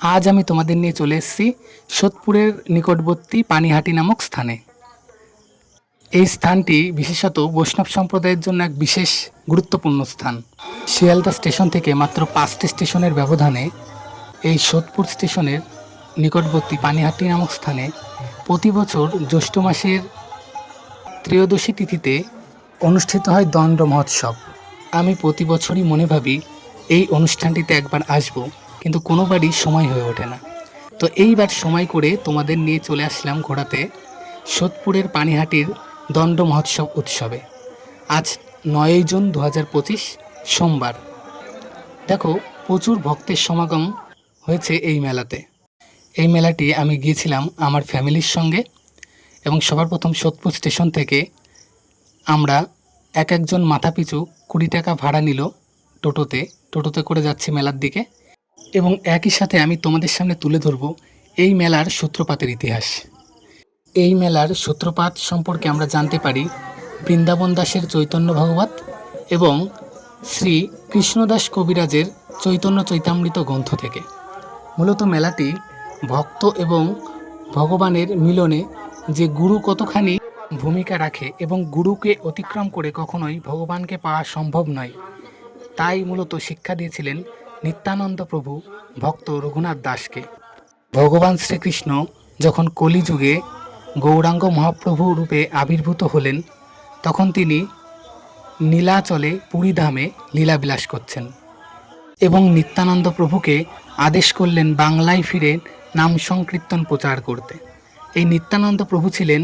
আজ আমি তোমাদের নিয়ে চলে এসেছি সোদপুরের নিকটবর্তী পানিহাটি নামক স্থানে। এই স্থানটি বিশেষত বৈষ্ণব সম্প্রদায়ের জন্য এক বিশেষ গুরুত্বপূর্ণ স্থান। শিয়ালদা স্টেশন থেকে মাত্র পাঁচটি স্টেশনের ব্যবধানে এই সোদপুর স্টেশনের নিকটবর্তী পানিহাটি নামক স্থানে প্রতি বছর জ্যৈষ্ঠ মাসের ত্রয়োদশী তিথিতে অনুষ্ঠিত হয় দণ্ড মহোৎসব আমি প্রতি বছরই মনে ভাবি এই অনুষ্ঠানটিতে একবার আসব। কিন্তু কোনোবারই সময় হয়ে ওঠে না। তো এইবার সময় করে তোমাদের নিয়ে চলে আসলাম ঘোড়াতে সোদপুরের পানিহাটির দণ্ড মহোৎসব উৎসবে। আজ নয়ই জুন দু হাজার পঁচিশ, সোমবার। দেখো, প্রচুর ভক্তের সমাগম হয়েছে এই মেলাতে। এই মেলাটি আমি গিয়েছিলাম আমার ফ্যামিলির সঙ্গে এবং সবার প্রথম সোদপুর স্টেশন থেকে আমরা এক একজন মাথাপিছু কুড়ি টাকা ভাড়া নিল টোটোতে। টোটোতে করে যাচ্ছি মেলার দিকে। এবং একই সাথে আমি তোমাদের সামনে তুলে ধরব এই মেলার সূত্রপাতের ইতিহাস। এই মেলার সূত্রপাত সম্পর্কে আমরা জানতে পারি বৃন্দাবন দাসের চৈতন্য ভগবত এবং শ্রী কৃষ্ণদাস কবিরাজের চৈতন্য চৈতামৃত গ্রন্থ থেকে। মূলত মেলাটি ভক্ত এবং ভগবানের মিলনে যে গুরু কতখানি ভূমিকা রাখে এবং গুরুকে অতিক্রম করে কখনোই ভগবানকে পাওয়া সম্ভব নয়, তাই মূলত শিক্ষা দিয়েছিলেন নিত্যানন্দ প্রভু ভক্ত রঘুনাথ দাসকে। ভগবান শ্রীকৃষ্ণ যখন কলিযুগে গৌরাঙ্গ মহাপ্রভু রূপে আবির্ভূত হলেন, তখন তিনি নীলাচলে পুরীধামে লীলাবিলাস করছেন এবং নিত্যানন্দ প্রভুকে আদেশ করলেন বাংলায় ফিরে নাম সংকীর্তন প্রচার করতে। এই নিত্যানন্দ প্রভু ছিলেন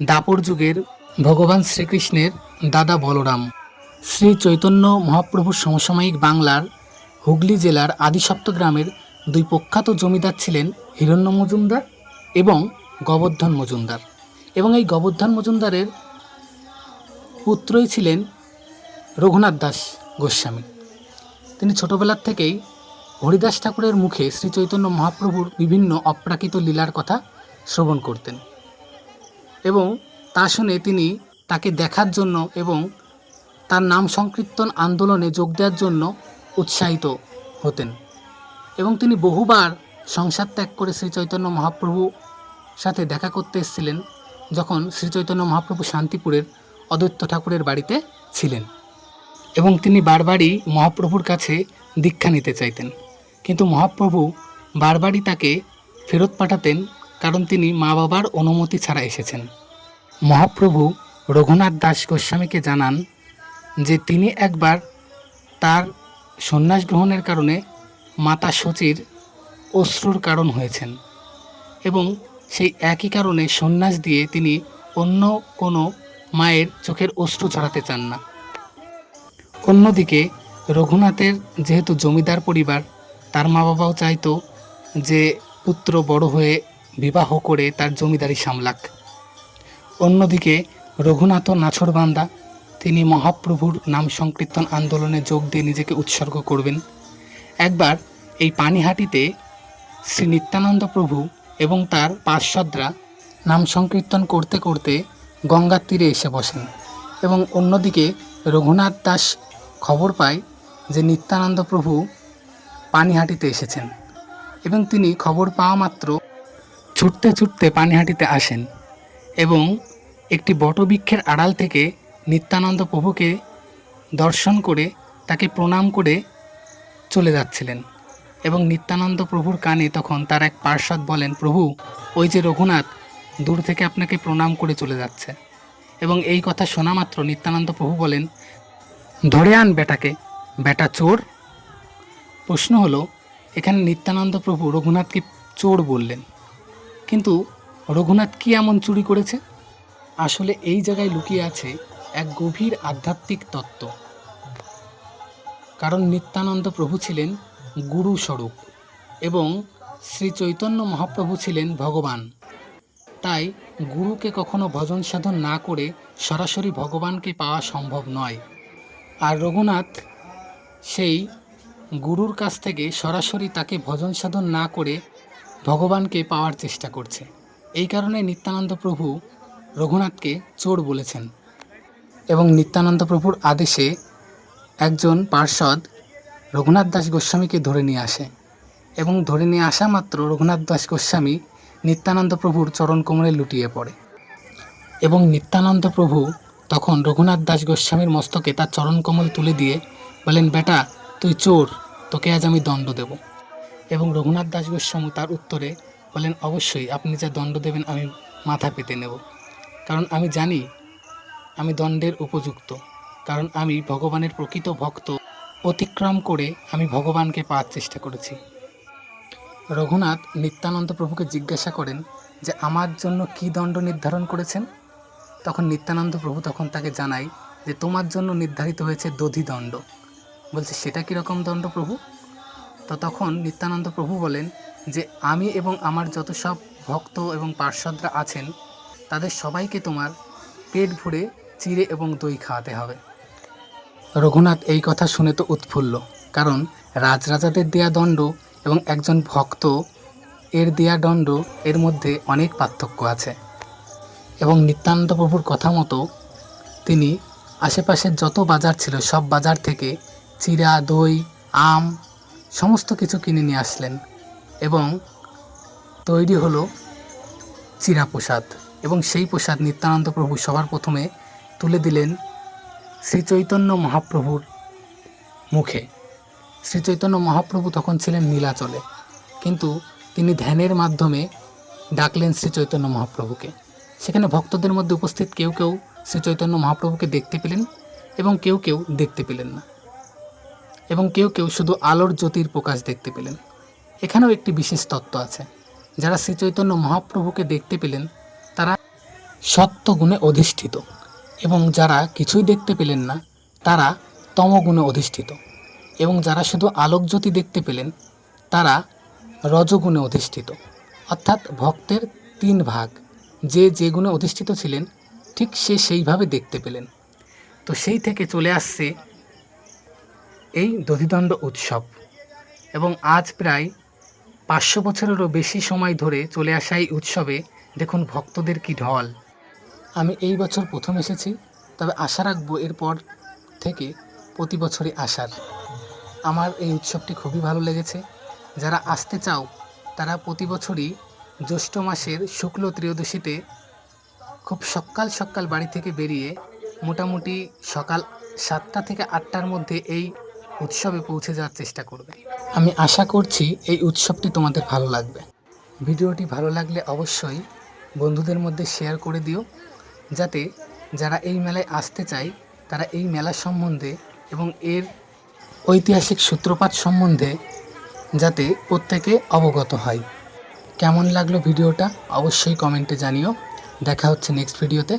দাপর যুগের ভগবান শ্রীকৃষ্ণের দাদা বলরাম। শ্রী চৈতন্য মহাপ্রভুর সমসাময়িক বাংলার হুগলি জেলার আদিসপ্ত গ্রামের দুই প্রখ্যাত জমিদার ছিলেন হিরণ্য মজুমদার এবং গোবর্ধন মজুমদার। এবং এই গোবর্ধন মজুমদারের পুত্রই ছিলেন রঘুনাথ দাস গোস্বামী। তিনি ছোটবেলার থেকেই হরিদাস ঠাকুরের মুখে শ্রী চৈতন্য মহাপ্রভুর বিভিন্ন অপ্রাকৃত লীলার কথা শ্রবণ করতেন। এবং তা শুনে তিনি তাকে দেখার জন্য এবং তার নাম সংকীর্তন আন্দোলনে যোগ দেওয়ার জন্য উৎসাহিত হতেন এবং তিনি বহুবার সংসার ত্যাগ করে শ্রী চৈতন্য মহাপ্রভু সাথে দেখা করতে এসেছিলেন যখন শ্রী চৈতন্য মহাপ্রভু শান্তিপুরের অদ্বৈত ঠাকুরের বাড়িতে ছিলেন এবং তিনি বারবারই মহাপ্রভুর কাছে দীক্ষা নিতে চাইতেন। কিন্তু মহাপ্রভু বারবারই তাকে ফেরত পাঠাতেন কারণ তিনি মা বাবার অনুমতি ছাড়া এসেছেন। মহাপ্রভু রঘুনাথ দাস গোস্বামীকে জানান যে তিনি একবার তার সন্ন্যাস গ্রহণের কারণে মাতা সচির অশ্রুর কারণ হয়েছেন এবং সেই একই কারণে সন্ন্যাস দিয়ে তিনি অন্য কোনো মায়ের চোখের অশ্রু ছড়াতে চান না। অন্যদিকে রঘুনাথের যেহেতু জমিদার পরিবার, তার মা বাবাও চাইতো যে পুত্র বড় হয়ে বিবাহ করে তার জমিদারি সামলাক। অন্যদিকে রঘুনাথ নাছরবান্দা তিনি মহাপ্রভুর নাম সংকীর্তন আন্দোলনে যোগ দিয়ে নিজেকে উৎসর্গ করবেন। একবার এই পানিহাটিতে শ্রী নিত্যানন্দ প্রভু এবং তার পার্শ্বদরা নাম সংকীর্তন করতে করতে গঙ্গার তীরে এসে বসেন এবং অন্যদিকে রঘুনাথ দাস খবর পায় যে নিত্যানন্দ প্রভু পানিহাটিতে এসেছেন এবং তিনি খবর পাওয়া মাত্র ছুটতে ছুটতে পানিহাটিতে আসেন এবং একটি বটবৃক্ষের আড়াল থেকে নিত্যানন্দ প্রভুকে দর্শন করে তাকে প্রণাম করে চলে যাচ্ছিলেন। এবং নিত্যানন্দ প্রভুর কানে তখন তার এক পার্ষদ বলেন, প্রভু, ওই যে রঘুনাথ দূর থেকে আপনাকে প্রণাম করে চলে যাচ্ছে। এবং এই কথা শোনা মাত্র নিত্যানন্দ প্রভু বলেন, ধরে আন বেটাকে, বেটা চোর। প্রশ্ন হলো, এখানে নিত্যানন্দ প্রভু রঘুনাথকে চোর বললেন। কিন্তু রঘুনাথ কি এমন চুরি করেছে? আসলে এই জায়গায় লুকিয়ে আছে এক গভীর আধ্যাত্মিক তত্ত্ব। কারণ নিত্যানন্দ প্রভু ছিলেন গুরু স্বরূপ এবং শ্রী চৈতন্য মহাপ্রভু ছিলেন ভগবান। তাই গুরুকে কখনো ভজন সাধন না করে সরাসরি ভগবানকে পাওয়া সম্ভব নয়। আর রঘুনাথ সেই গুরুর কাছ থেকে সরাসরি তাকে ভজন সাধন না করে ভগবানকে পাওয়ার চেষ্টা করছে। এই কারণে নিত্যানন্দ প্রভু রঘুনাথকে চোর বলেছেন। এবং নিত্যানন্দ প্রভুর আদেশে একজন পার্ষদ রঘুনাথ দাস গোস্বামীকে ধরে নিয়ে আসে এবং ধরে নিয়ে আসা মাত্র রঘুনাথ দাস গোস্বামী নিত্যানন্দ প্রভুর চরণ কোমরে লুটিয়ে পড়ে। এবং নিত্যানন্দ প্রভু তখন রঘুনাথ দাস গোস্বামীর মস্তকে তার চরণ কমল তুলে দিয়ে বলেন, বেটা, তুই চোর, তোকে আজ আমি দণ্ড দেব। এবং রঘুনাথ দাস গোস্বামী তার উত্তরে বলেন, অবশ্যই, আপনি যা দণ্ড দেবেন, আমি মাথা পেতে নেব। কারণ আমি জানি আমি দণ্ডের উপযুক্ত, কারণ আমি ভগবানের প্রকৃত ভক্ত। অতিক্রম করে আমি ভগবানকে পাওয়ার চেষ্টা করেছি। রঘুনাথ নিত্যানন্দ প্রভুকে জিজ্ঞাসা করেন যে, আমার জন্য কি দণ্ড নির্ধারণ করেছেন? তখন নিত্যানন্দ প্রভু তখন তাকে জানায় যে, তোমার জন্য নির্ধারিত হয়েছে দধি দণ্ড। বলছে, সেটা কীরকম দণ্ড প্রভু? তো তখন নিত্যানন্দ প্রভু বলেন যে, আমি এবং আমার যত সব ভক্ত এবং পার্শ্বদরা আছেন, তাদের সবাইকে তোমার পেট ভরে চিড়ে এবং দই খাওয়াতে হবে। রঘুনাথ এই কথা শুনে তো উৎফুল্ল, কারণ রাজরাজাদের দেয়া দণ্ড এবং একজন ভক্ত এর দেয়া দণ্ড এর মধ্যে অনেক পার্থক্য আছে। এবং নিত্যানন্দ প্রভুর কথা মতো তিনি আশেপাশের যত বাজার ছিল, সব বাজার থেকে চিরা দই, আম সমস্ত কিছু কিনে নিয়ে আসলেন এবং তৈরি হলো চিরা প্রসাদ। এবং সেই প্রসাদ নিত্যানন্দ প্রভু সবার প্রথমে তুলে দিলেন শ্রীচৈতন্য মহাপ্রভুর মুখে। শ্রীচৈতন্য মহাপ্রভু তখন ছিলেন নীলাচলে, কিন্তু তিনি ধ্যানের মাধ্যমে ডাকলেন শ্রীচৈতন্য মহাপ্রভুকে। সেখানে ভক্তদের মধ্যে উপস্থিত কেউ কেউ শ্রীচৈতন্য মহাপ্রভুকে দেখতে পেলেন এবং কেউ কেউ দেখতে পেলেন না। এবং কেউ কেউ শুধু আলোর জ্যোতির প্রকাশ দেখতে পেলেন। এখানেও একটি বিশেষ তত্ত্ব আছে। যারা শ্রীচৈতন্য মহাপ্রভুকে দেখতে পেলেন, তারা সত্যগুণে অধিষ্ঠিত। এবং যারা কিছুই দেখতে পেলেন না, তারা তমগুণে অধিষ্ঠিত। এবং যারা শুধু আলোকজ্যোতি দেখতে পেলেন, তারা রজগুণে অধিষ্ঠিত। অর্থাৎ ভক্তের তিন ভাগ। যে যে গুণে অধিষ্ঠিত ছিলেন, ঠিক সে সেইভাবে দেখতে পেলেন। তো সেই থেকে চলে আসছে এই দধিদণ্ড উৎসব। এবং আজ প্রায় পাঁচশো বছরেরও বেশি সময় ধরে চলে আসা এই উৎসবে দেখুন ভক্তদের কি ঢল। আমি এই বছর প্রথম এসেছি, তবে আশা রাখব এরপর থেকে প্রতি বছরই আসার আমার এই উৎসবটি খুবই ভালো লেগেছে। যারা আসতে চাও, তারা প্রতি বছরই জ্যৈষ্ঠ মাসের শুক্ল ত্রয়োদশীতে খুব সকাল সকাল বাড়ি থেকে বেরিয়ে মোটামুটি সকাল সাতটা থেকে আটটার মধ্যে এই উৎসবে পৌঁছে যাওয়ার চেষ্টা করবে। আমি আশা করছি এই উৎসবটি তোমাদের ভালো লাগবে। ভিডিওটি ভালো লাগলে অবশ্যই বন্ধুদের মধ্যে শেয়ার করে দিও। যাতে যারা এই মেলায় আসতে চায়, তারা এই মেলা সম্বন্ধে এবং এর ঐতিহাসিক সূত্রপাত সম্বন্ধে যাতে প্রত্যেকে অবগত হয়। কেমন লাগল ভিডিওটা? অবশ্যই কমেন্টে জানিও। দেখা হচ্ছে নেক্সট ভিডিওতে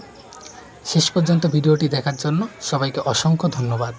শেষ পর্যন্ত ভিডিওটি দেখার জন্য সবাইকে অসংখ্য ধন্যবাদ।